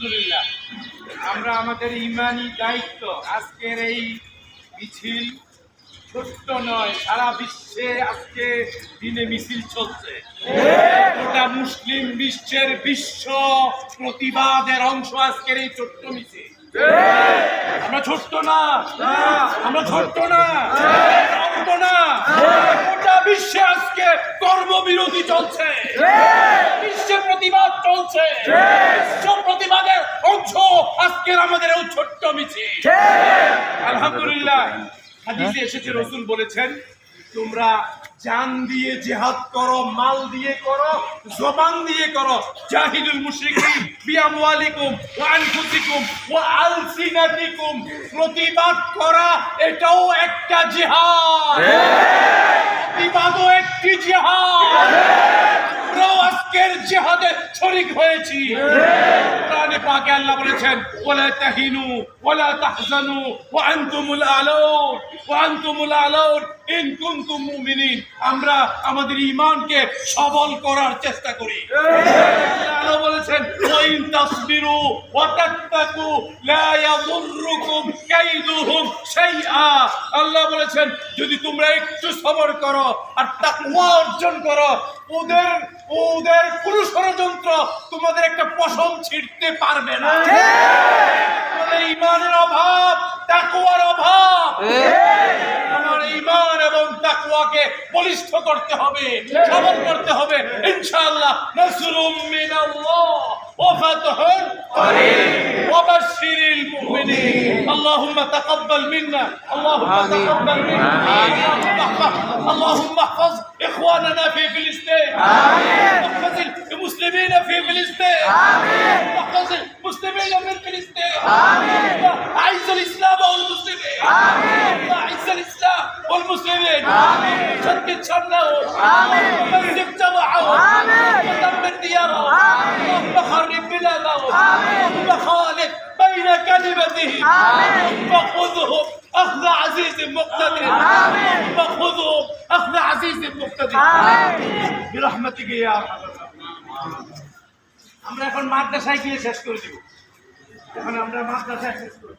আলহামদুলিল্লাহ। আমরা আমাদের ইমানি দায়িত্ব আজকের এই মিছিল ছোট্ট নয়, সারা বিশ্বে আজকে দিনে মিছিল চলছে। গোটা মুসলিম বিশ্বের বিশ্ব প্রতিবাদের অংশ আজকের এই ছোট্ট মিছিল। আমরা ছোট্ট না, আমরা ছোট্ট না ছোট্ট না। গোটা বিশ্বে আজকে কর্মবিরতি চলছে। বিশ্বে প্রতিবাদ চলছে। আজকের আমাদের এই ছোট্ট মিছিল। আলহামদুলিল্লাহ। হাদিসে এসেছে রসুল বলেছেন তোমরা জান দিয়ে জেহাদ করো মাল দিয়ে করো জবান দিয়ে করো। জাহিদুল মুশরিকিন বিআমওয়ালিকুম ওয়া আনফুসিকুম ওয়া আলসিনাতিকুম প্রতিবাদ করা এটাও একটা জিহাদ। প্রতিবাদও একটি জিহাদ। জিহাদে শরীক হয়েছি। কোরআনে পাকে আল্লাহ বলেছেন, ওয়ালা তাহিনু, ওয়ালা তাহজানু, ওয়া আনতুমুল আলাউন, ওয়া আনতুমুল আলাউন ইন কুনতুম মুমিনিন। আমরা আমাদের ঈমানকে সবল করার চেষ্টা করি। আল্লাহ বলেছেন ওয়া ইন তাসবিরু ওয়া তাত্তাকু, লা ইয়াদুররুকুম কাইদুহুম শাইআ। আল্লাহ বলেছেন, যদি তোমরা একটু সবর করো আর তাকওয়া অর্জন করো, ওদের ওদের কোন ষড়যন্ত্র তোমাদের একটা পশম ছিঁড়তে পারবে না তোমাদের ইমানের অভাব তাকুয়ার অভাব আমার ইমান এবং তাকুয়াকে বলিষ্ঠ করতে হবে সবল করতে হবে ইনশাআল্লাহ নাসরুম মিনাল্লাহ ওয়া ফাতহুন قريب وبشر المؤمنين اللهم تقبل منا اللهم تقبل منا اللهم احفظ اللهم احفظ اخواننا في فلسطين امين واحفظ المسلمين في فلسطين. آمين. يحفظ المسلمين في فلسطين. آمين. أعز الإسلام والمسلمين. آمين. أعز الإسلام والمسلمين. آمين. شدد شملهم آمين. ومزق جمعهم آمين. ودمر ديارهم آمين. اللهم بلادهم آمين. اللهم بين كلمتهم آمين. وخذهم أخذ عزيز مقتدر. آمين. فخذهم أخذ عزيز مقتدر. آمين. برحمتك يا أرحم আমরা এখন মাদ্রাসায় গিয়ে শেষ করে দিব। এখন আমরা মাদ্রাসায় শেষ করে